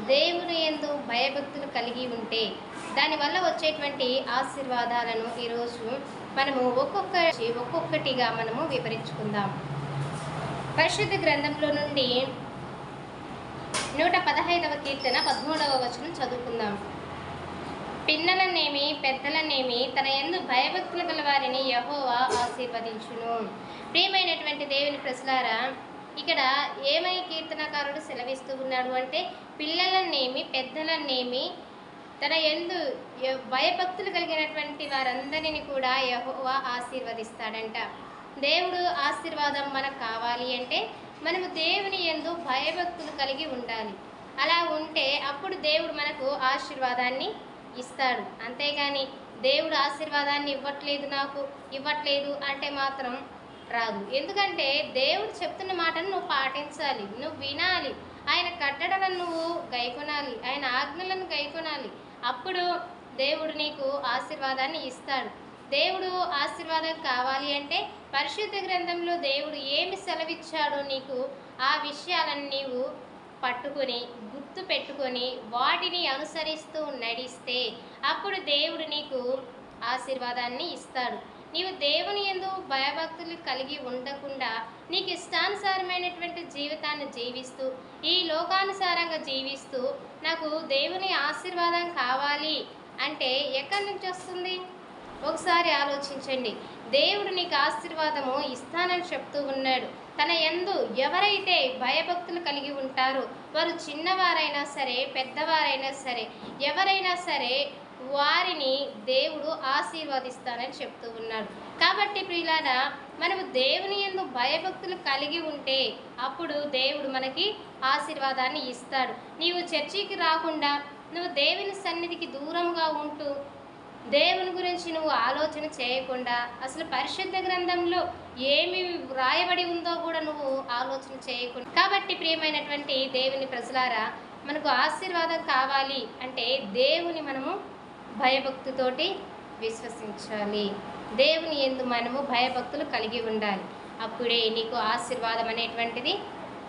దేవుని ఎందు భయభక్తులు కలిగి ఉంటే దానివల్ల వచ్చేటువంటి ఆశీర్వాదాలను ఈరోజు మనము ఒక్కొక్క ఒక్కొక్కటిగా మనము వివరించుకుందాం. పరిశుద్ధ గ్రంథంలో నుండి నూట పదహైదవ కీర్తన పదమూడవ వచనం చదువుకుందాం. పిన్నలనేమి పెద్దలనేమి తన ఎందు భయభక్తులు గల వారిని యహోవా ఆశీర్వదించును. ప్రియమైనటువంటి దేవుని ప్రజలారా ఇక్కడ ఏమై కీర్తనకారుడు సెలవిస్తూ ఉన్నాడు అంటే పిల్లలనేమి పెద్దలనేమి తన ఎందు భయభక్తులు కలిగినటువంటి వారందరిని కూడా యహోవా ఆశీర్వదిస్తాడంట. దేవుడు ఆశీర్వాదం మనకు కావాలి అంటే మనము దేవుని ఎందు భయభక్తులు కలిగి ఉండాలి. అలా ఉంటే అప్పుడు దేవుడు మనకు ఆశీర్వాదాన్ని ఇస్తాడు. అంతేగాని దేవుడు ఆశీర్వాదాన్ని ఇవ్వట్లేదు నాకు ఇవ్వట్లేదు అంటే మాత్రం రాదు. ఎందుకంటే దేవుడు చెప్తున్న మాటను నువ్వు పాటించాలి నువ్వు వినాలి. ఆయన కట్టడలను నువ్వు గైకొనాలి ఆయన ఆజ్ఞలను గైకొనాలి. అప్పుడు దేవుడు నీకు ఆశీర్వాదాన్ని ఇస్తాడు. దేవుడు ఆశీర్వాదం కావాలి అంటే పరిశుద్ధ గ్రంథంలో దేవుడు ఏమి సెలవిచ్చాడో నీకు ఆ విషయాలను నీవు పట్టుకొని గుర్తు పెట్టుకొని వాటిని అనుసరిస్తూ నడిస్తే అప్పుడు దేవుడు నీకు ఆశీర్వాదాన్ని ఇస్తాడు. నీవు దేవుని ఎందు భయభక్తులు కలిగి ఉండకుండా నీకు ఇష్టానుసారమైనటువంటి జీవితాన్ని జీవిస్తూ ఈ లోకానుసారంగా జీవిస్తూ నాకు దేవుని ఆశీర్వాదం కావాలి అంటే ఎక్కడి నుంచి వస్తుంది? ఒకసారి ఆలోచించండి. దేవుడు నీకు ఆశీర్వాదము ఇస్తానని చెప్తూ ఉన్నాడు. తన ఎందు ఎవరైతే భయభక్తులు కలిగి ఉంటారో వారు చిన్నవారైనా సరే పెద్దవారైనా సరే ఎవరైనా సరే వారిని దేవుడు ఆశీర్వదిస్తానని చెప్తూ ఉన్నాడు. కాబట్టి ప్రియులారా మనము దేవుని ఎందు భయభక్తులు కలిగి ఉంటే అప్పుడు దేవుడు మనకి ఆశీర్వాదాన్ని ఇస్తాడు. నీవు చర్చికి రాకుండా నువ్వు దేవుని సన్నిధికి దూరంగా ఉంటూ దేవుని గురించి నువ్వు ఆలోచన చేయకుండా అసలు పరిశుద్ధ గ్రంథంలో ఏమి వ్రాయబడి ఉందో కూడా నువ్వు ఆలోచన చేయకుండా. కాబట్టి ప్రియమైనటువంటి దేవుని ప్రజలారా మనకు ఆశీర్వాదం కావాలి అంటే దేవుని మనము భయభక్తితోటి విశ్వసించాలి. దేవుని ఎందు మనము భయభక్తులు కలిగి ఉండాలి. అప్పుడే నీకు ఆశీర్వాదం అనేటువంటిది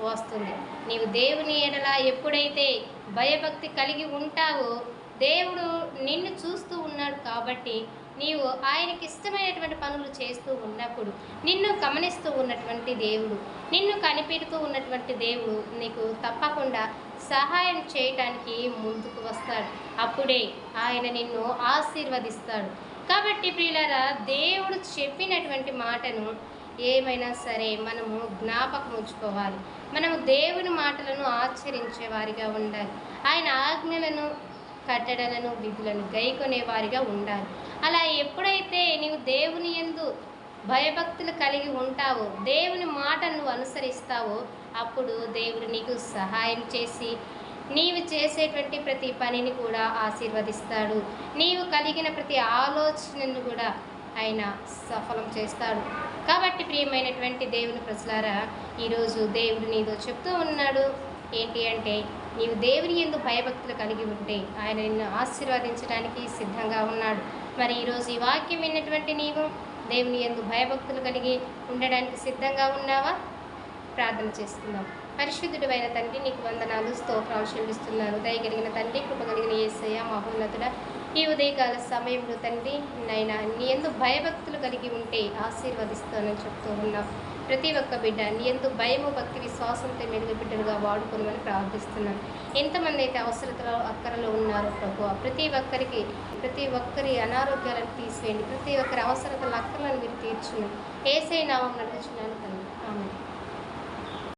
వస్తుంది. నీవు దేవుని ఎడల ఎప్పుడైతే భయభక్తి కలిగి ఉంటావో దేవుడు నిన్ను చూస్తూ ఉన్నాడు కాబట్టి నీవు ఆయనకి ఇష్టమైనటువంటి పనులు చేస్తూ ఉన్నప్పుడు నిన్ను గమనిస్తూ ఉన్నటువంటి దేవుడు నిన్ను కనిపెడుతూ ఉన్నటువంటి దేవుడు నీకు తప్పకుండా సహాయం చేయటానికి ముందుకు వస్తాడు. అప్పుడే ఆయన నిన్ను ఆశీర్వదిస్తాడు. కాబట్టి ప్రియులారా దేవుడు చెప్పినటువంటి మాటను ఏమైనా సరే మనము జ్ఞాపకం ఉంచుకోవాలి. మనము దేవుని మాటలను ఆచరించే వారిగా ఉండాలి. ఆయన ఆజ్ఞలను కట్టడలను విధులను గైకొనే వారిగా ఉండాలి. అలా ఎప్పుడైతే నీవు దేవుని యందు భయభక్తులు కలిగి ఉంటావో దేవుని మాటను నువ్వు అనుసరిస్తావో అప్పుడు దేవుడు నీకు సహాయం చేసి నీవు చేసేటువంటి ప్రతి పనిని కూడా ఆశీర్వదిస్తాడు. నీవు కలిగిన ప్రతి ఆలోచనను కూడా ఆయన సఫలం చేస్తాడు. కాబట్టి ప్రియమైనటువంటి దేవుని ప్రజలారా ఈరోజు దేవుడు నీతో చెప్తూ ఉన్నాడు. ఏంటి అంటే నీవు దేవుని ఎందు భయభక్తులు కలిగి ఉంటే ఆయన నిన్ను ఆశీర్వదించడానికి సిద్ధంగా ఉన్నాడు. మరి ఈరోజు ఈ వాక్యం విన్నటువంటి నీవు దేవుని ఎందు భయభక్తులు కలిగి ఉండడానికి సిద్ధంగా ఉన్నావా? ప్రార్థన చేసుకుందాం పరిశుద్ధుడైన అయిన తండ్రి నీకు వందనాలు స్తోత్రాలు చెల్లిస్తున్నాను. దయగలిగిన తండ్రి కృప కలిగిన ఏసయ్య మహోన్నతుడ ఈ ఉదయకాల సమయంలో తండ్రి నైనా నీ ఎందు భయభక్తులు కలిగి ఉంటే ఆశీర్వదిస్తానని చెప్తూ ఉన్నావు ప్రతి ఒక్క బిడ్డ నీ ఎందు భయము భక్తి విశ్వాసంతో మెరుగు బిడ్డలుగా వాడుకోమని ప్రార్థిస్తున్నాను ఎంతమంది అయితే అవసరతలో అక్కరలో ఉన్నారో ప్రభు ప్రతి ఒక్కరికి ప్రతి ఒక్కరి అనారోగ్యాలను తీసివేయండి. ప్రతి ఒక్కరి అవసరతల అక్కర్లను మీరు తీర్చున్నాను ఏసై నామం నడుచున్నాను తండ్రి. ఆమె